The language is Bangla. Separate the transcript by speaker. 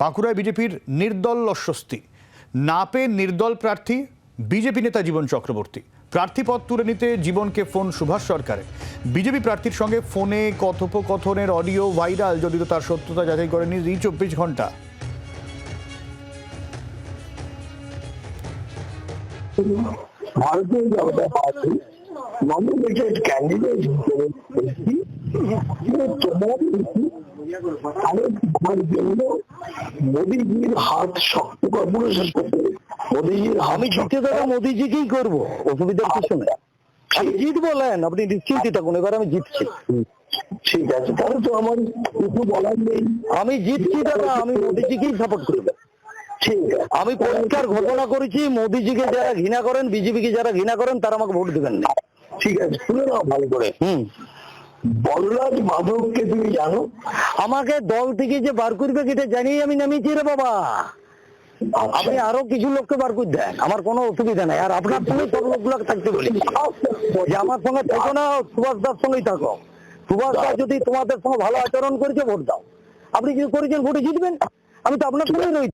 Speaker 1: বাঁকুড়ায় বিজেপির নির্দল অস্বস্তি। না পেয়ে নির্দল প্রার্থী বিজেপি নেতা জীবন চক্রবর্তী। প্রার্থীপদ তুলে নিতে জীবনকে ফোন সুভাষ সরকারের বিজেপি প্রার্থীর সঙ্গে ফোনে কথোপকথনের অডিও ভাইরাল, যদিও তার সত্যতা যাচাই করেনি জি চব্বিশ ঘণ্টা।
Speaker 2: ভারতীয় জনতা পার্টি নমিনেটেড ক্যান্ডিডেট মোদীজির হাত শক্ত করতে মোদীজির
Speaker 3: আমি জিতে দাদা মোদিজিকেই করব? অসুবিধার কিছু নেই। আমি জিত বলেন আপনি নিশ্চিন্তি থাকুন এবার আমি জিতছি।
Speaker 2: ঠিক আছে তাহলে তো আমার কিছু বলার নেই।
Speaker 3: আমি জিতছি দাদা আমি মোদিজিকেই সাপোর্ট করব।
Speaker 2: ঠিক
Speaker 3: আমি পরিষ্কার ঘোষণা করেছি মোদিজিকে যারা ঘৃণা করেন বিজেপিকে যারা ঘৃণা করেন তারা আমাকে ভোট দেবেন না।
Speaker 2: ঠিক আছে শুনে নাও ভালো করে।
Speaker 3: হুম।
Speaker 2: বলরাজ মাধবকে তুমি জানো?
Speaker 3: আমাকে দল থেকে যে বার করবে এটা জানিয়ে আমি নামিয়েছি রে বাবা।
Speaker 2: আচ্ছা।
Speaker 3: আপনি আরও কিছু লোককে বার করে দেন। আমার কোনো অসুবিধা নাই। আর আপনার সঙ্গে সব লোকগুলো থাকতে বলেছি যে আমার সঙ্গে থেকো না সুভাষ দার সঙ্গেই থাকো। সুভাষ দা যদি তোমাদের সঙ্গে ভালো আচরণ করেছে ভোট দাও। আপনি যদি করেছেন ভোটে জিতবেন। আমি তো আপনার সঙ্গেই রয়েছি